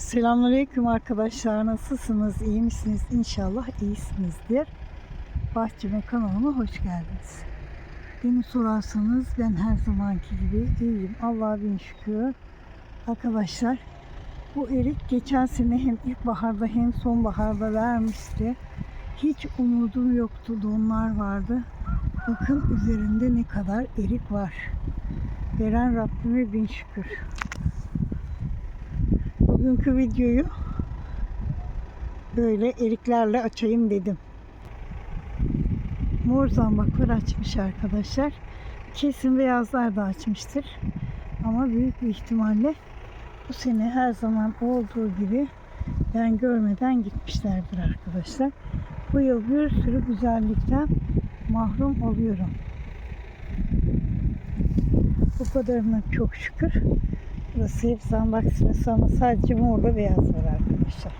Selamünaleyküm arkadaşlar. Nasılsınız? İyi misiniz? İnşallah iyisinizdir. Bahçeme kanalıma hoş geldiniz. Beni sorarsanız ben her zamanki gibi iyiyim. Allah'a bin şükür. Arkadaşlar bu erik geçen sene hem ilkbaharda hem sonbaharda vermişti. Hiç umudum yoktu. Donlar vardı. Bakın üzerinde ne kadar erik var. Veren Rabbime bin şükür. Bugünkü videoyu böyle eriklerle açayım dedim. Mor zambaklar açmış arkadaşlar. Kesin beyazlar da açmıştır. Ama büyük bir ihtimalle bu sene her zaman olduğu gibi ben görmeden gitmişlerdir arkadaşlar. Bu yıl bir sürü güzellikten mahrum oluyorum. Bu kadarına çok şükür. Burası hep zambak sinesi ama sadece morla beyaz var arkadaşlar.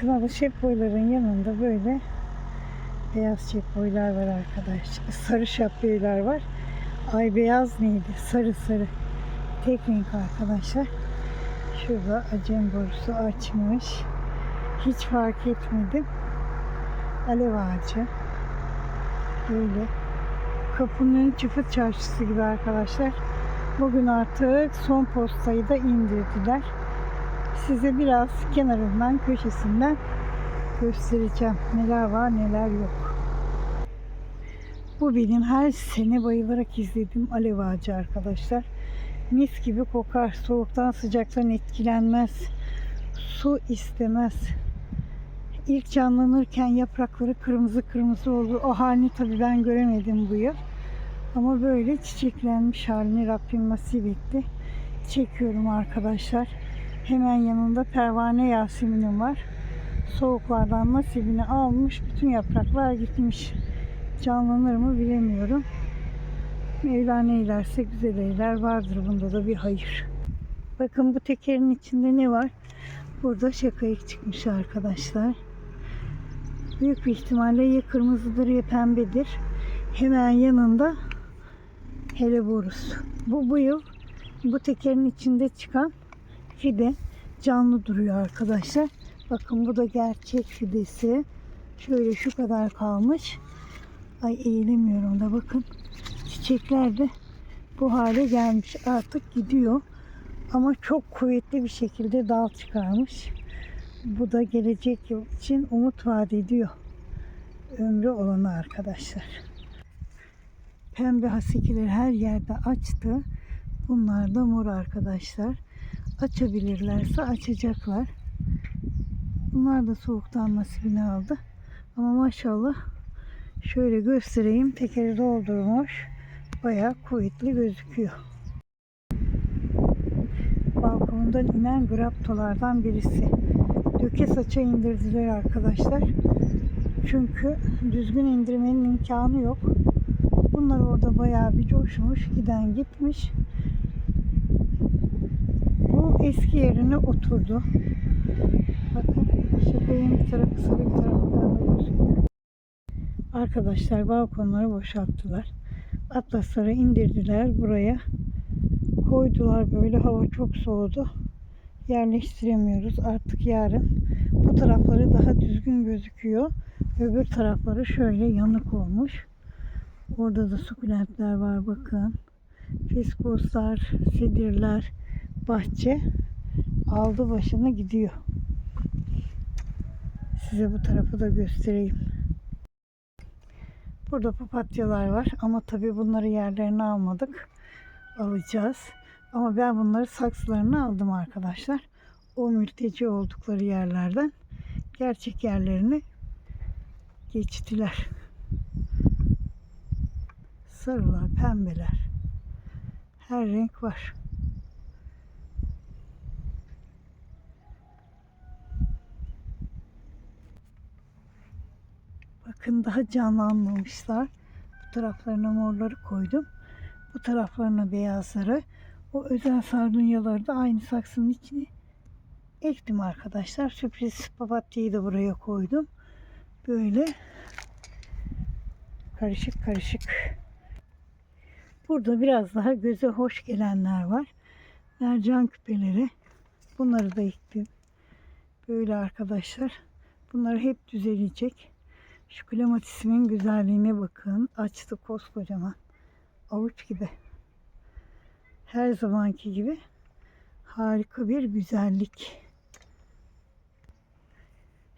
Kınalı şepboyların yanında böyle beyaz şepboylar var arkadaşlar. Sarı şapboylar var. Ay beyaz neydi? Sarı sarı. Tek renk arkadaşlar. Şurada acem borusu açmış. Hiç fark etmedim. Alev ağacı. Böyle. Kapının çıfıt çarşısı gibi arkadaşlar. Bugün artık son postayı da indirdiler. Size biraz kenarından, köşesinden göstereceğim. Neler var, neler yok. Bu benim her sene bayılarak izlediğim alev ağacı arkadaşlar. Mis gibi kokar. Soğuktan sıcaktan etkilenmez. Su istemez. İlk canlanırken yaprakları kırmızı kırmızı olur. O halini tabii ben göremedim bu yıl. Ama böyle çiçeklenmiş halini Rabbim nasip etti. Çekiyorum arkadaşlar. Hemen yanında pervane yaseminim var. Soğuklardan nasibini almış. Bütün yapraklar gitmiş. Canlanır mı bilemiyorum. Mevla ne eylerse güzel eyler. Vardır bunda da bir hayır. Bakın bu tekerin içinde ne var? Burada şakayık çıkmış arkadaşlar. Büyük bir ihtimalle ya kırmızıdır ya pembedir. Hemen yanında Helleborus. Bu bu yıl bu tekerin içinde çıkan fide canlı duruyor arkadaşlar. Bakın bu da gerçek fidesi. Şöyle şu kadar kalmış. Ay eğilemiyorum da bakın. Çiçekler de bu hale gelmiş. Artık gidiyor. Ama çok kuvvetli bir şekilde dal çıkarmış. Bu da gelecek yıl için umut vaat ediyor. Ömrü olanı arkadaşlar. Pembe hasikiler her yerde açtı. Bunlar da mor arkadaşlar. Açabilirlerse açacaklar. Bunlar da soğuktan nasibini aldı. Ama maşallah şöyle göstereyim. Tekeri doldurmuş. Bayağı kuvvetli gözüküyor. Balkondan inen graptolardan birisi. Döke saça indirdiler arkadaşlar. Çünkü düzgün indirmenin imkanı yok. Bunlar orada bayağı bir coşmuş. Giden gitmiş. Bu eski yerine oturdu. Bakın şakayın bir tarafı sarı bir tarafı pembe gözüküyor. Arkadaşlar balkonları boşalttılar. Atlasları indirdiler buraya. Koydular böyle hava çok soğudu. Yerleştiremiyoruz. Artık yarın bu tarafları daha düzgün gözüküyor. Öbür tarafları şöyle yanık olmuş. Orada da sukulentler var bakın. Fiskoslar, sedirler, bahçe aldı başını gidiyor. Size bu tarafı da göstereyim. Burada papatyalar var ama tabii bunları yerlerine almadık. Alacağız. Ama ben bunları saksılarına aldım arkadaşlar. O mülteci oldukları yerlerden gerçek yerlerini geçtiler sarılar, pembeler. Her renk var. Bakın daha canlanmamışlar. Bu taraflarına morları koydum. Bu taraflarına beyazları. O özel sardunyaları da aynı saksının içine ektim arkadaşlar. Sürpriz papatyayı da buraya koydum. Böyle karışık karışık Burada biraz daha göze hoş gelenler var. Mercan küpeleri. Bunları da ektim. Böyle arkadaşlar. Bunlar hep düzelecek. Şu klimatisimin güzelliğine bakın. Açtı koskocaman. Avuç gibi. Her zamanki gibi harika bir güzellik.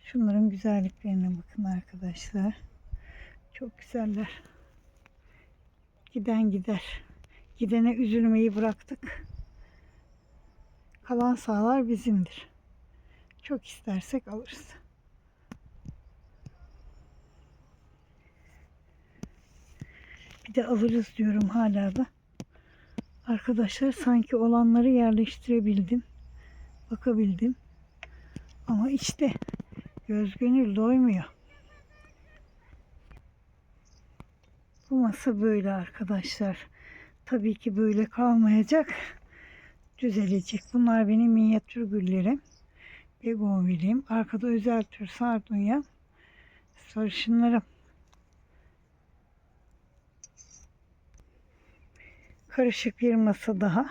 Şunların güzelliklerine bakın arkadaşlar. Çok güzeller. Giden gider. Gidene üzülmeyi bıraktık. Kalan sağlar bizimdir. Çok istersek alırız. Bir de alırız diyorum hala da. Arkadaşlar sanki olanları yerleştirebildim. Bakabildim. Ama işte göz gönül doymuyor. Bu masa böyle arkadaşlar. Tabii ki böyle kalmayacak. Düzelecek. Bunlar benim minyatür güllerim. Begonvilim. Arkada özel tür sardunya. Sarışınlarım. Karışık bir masa daha.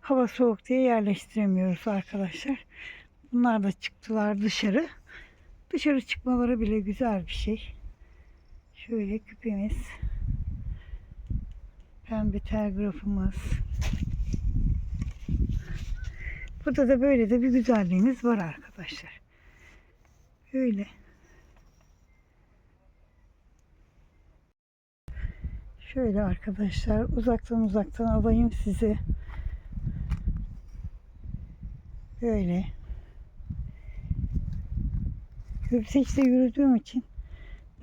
Hava soğuk diye yerleştiremiyoruz arkadaşlar. Bunlar da çıktılar dışarı. Dışarı çıkmaları bile güzel bir şey. Şöyle küpemiz. Pembe telgrafımız. Burada da böyle de bir güzelliğimiz var arkadaşlar. Böyle. Şöyle arkadaşlar uzaktan uzaktan alayım sizi. Böyle. Yüksekte yürüdüğüm için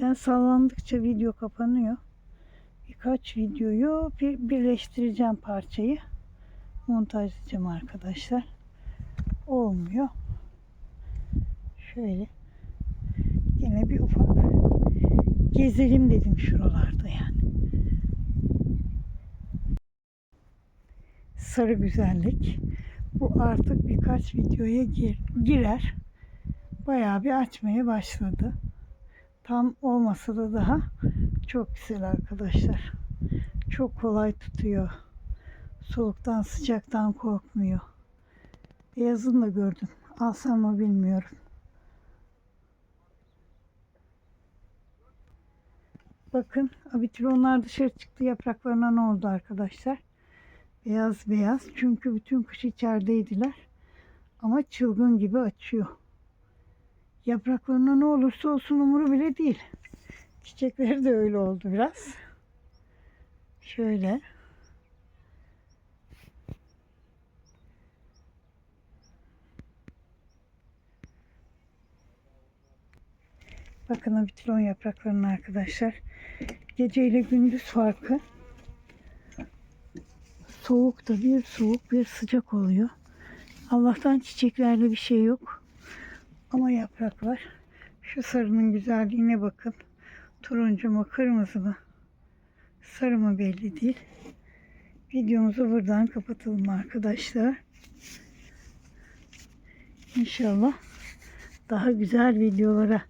ben sallandıkça video kapanıyor. Birkaç videoyu bir birleştireceğim parçayı. Montajlayacağım arkadaşlar. Olmuyor. Şöyle. Yine bir ufak gezelim dedim şuralarda yani. Sarı güzellik. Bu artık birkaç videoya gir, girer. Bayağı bir açmaya başladı. Tam olmasa da daha çok güzel arkadaşlar. Çok kolay tutuyor. Soğuktan sıcaktan korkmuyor. Beyazını da gördüm. Alsam mı bilmiyorum. Bakın abitronlar dışarı çıktı. Yapraklarına ne oldu arkadaşlar? Beyaz beyaz. Çünkü bütün kış içerideydiler. Ama çılgın gibi açıyor. Yapraklarına ne olursa olsun umuru bile değil. Çiçekleri de öyle oldu biraz. Şöyle. Bakın abitilon yapraklarının arkadaşlar. Gece ile gündüz farkı. Soğuk da bir soğuk bir sıcak oluyor. Allah'tan çiçeklerde bir şey yok. Ama yaprak var. Şu sarının güzelliğine bakın. Turuncu mu kırmızı mı sarı mı belli değil. Videomuzu buradan kapatalım arkadaşlar. İnşallah daha güzel videolara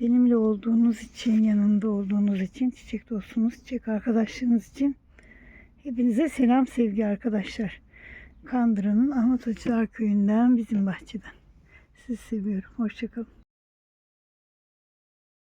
benimle olduğunuz için, yanımda olduğunuz için, çiçek dostunuz, çiçek arkadaşlarınız için hepinize selam sevgi arkadaşlar. Kandıra'nın Ahmet Hocalar Köyü'nden bizim bahçeden. Sizi seviyorum. Hoşçakalın.